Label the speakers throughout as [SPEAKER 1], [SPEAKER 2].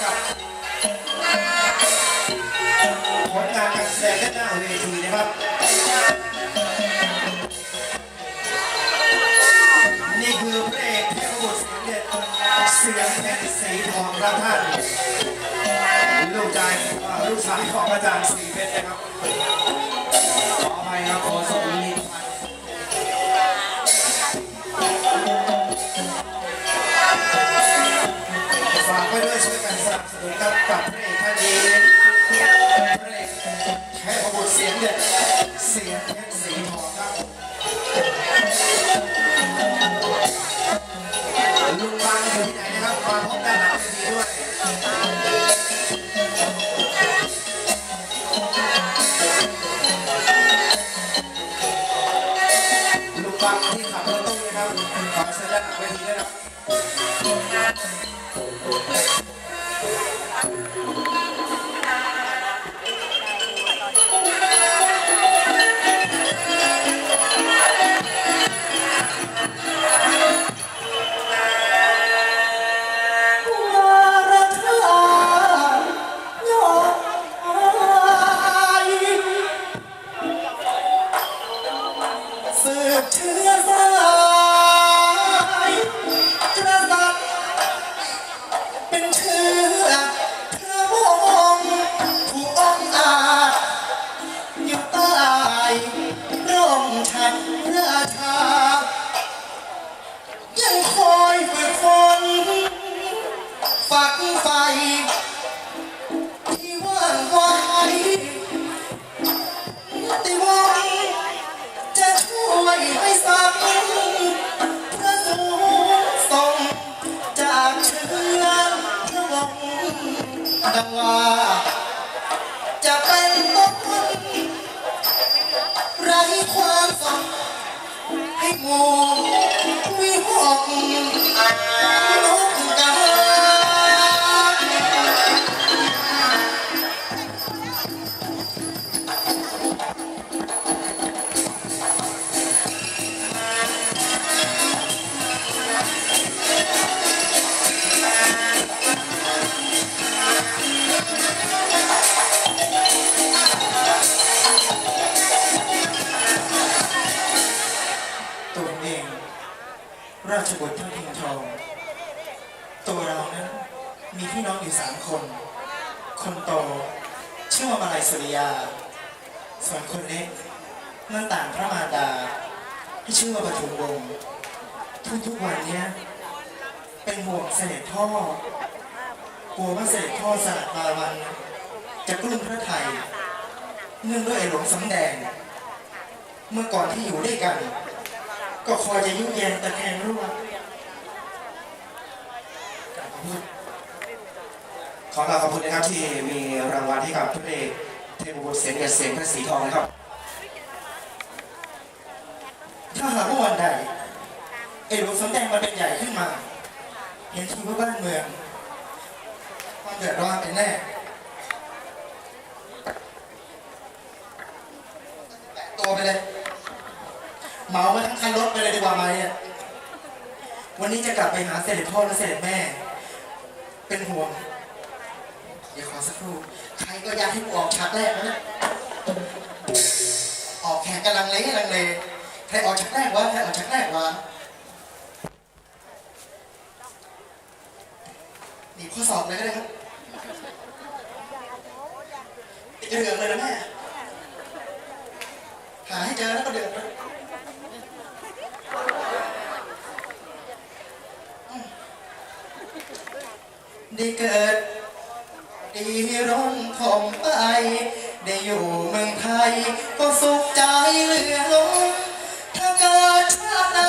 [SPEAKER 1] กับผลงานการแสดงด้านหน้าเวทีนะครับ นี่คือพระเอกเทพบุตรเสียงเด็ดเสียงเพชรสีทองรับท่านลูกชายลูกชายของอาจารย์สีเพชรนะครับขออภัยครับขอส่ง Gracias. ฝักไฟ ที่ว่างไว้ติวงจะช่วยให้สังพระสูงส่งจากเชื้อพระวงศ์ดังว่าจะเป็นต้นไร้ความสังให้งูวิหก ราชบุตรท่านพิงทอง ตัวเรานั้นมีพี่น้องอยู่สามคน คนโตชื่อว่ามาลัยสุริยา ส่วนคนเล็กนั่นต่างพระมารดา ที่ชื่อว่าปฐุมวงศ์ทุกๆวันเนี้ยเป็นห่วงเสด็จพ่อกลัวว่าเสด็จพ่อสลัดมาวัน จะกลุ้มพระไทยเนื่องด้วยไอหลงสำแดง เมื่อก่อนที่อยู่ด้วยกัน ก็คอยจะยุแยงตะแคงรั่วขอกราบขอบคุณนะครับที่มีรางวัลให้กับพระเอกเทพบุตรเสียงเงินเสียงพระสีทองนะครับ ถ้าหากว่าวันใดไอ้หลวงสำแดงมันเป็นใหญ่ขึ้นมา เห็นทีว่าบ้านเมืองความเดือดร้อนเป็นแน่แตะตัวไปเลยเหมามาทั้งคันรถไปเลยดีกว่าไหมอะ วันนี้จะกลับไปหาเสด็จพ่อและเสด็จแม่ เป็นห่วง เดี๋ยวขอสักครู่ ใครก็อยากให้กูออกฉากแรกนะเนี่ยออกแขกกำลังเลกำลังเลยใครออกฉากแรกวะใครออกฉากแรกวะหนีข้อสอบเลยก็ได้ครับติดกระเดืองเลยนะแม่ หาให้เจอแล้วก็เดือดนะ ได้เกิด ดีร่มทมไป ได้อยู่เมืองไทย ก็สุขใจเหลือล้นถ้าเกิดชาติไหน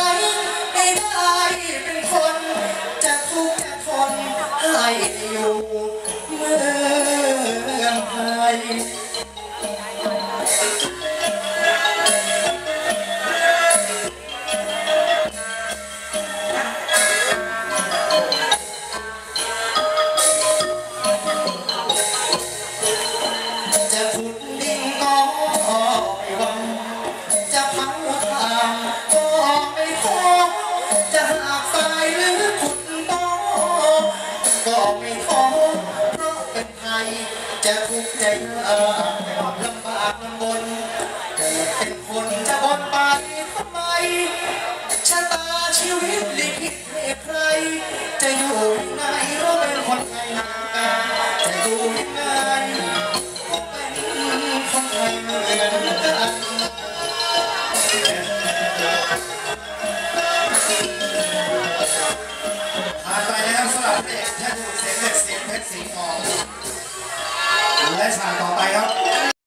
[SPEAKER 1] ไม่ได้เป็นคน จะทุกข์จะทนให้อยู่ายจะทุกข์ใจะยาลำบากลำบนเกิดเป็นคนจะอดไปทำไมชะตาชีวิตลิขิตให้ใครจะอยู่ใน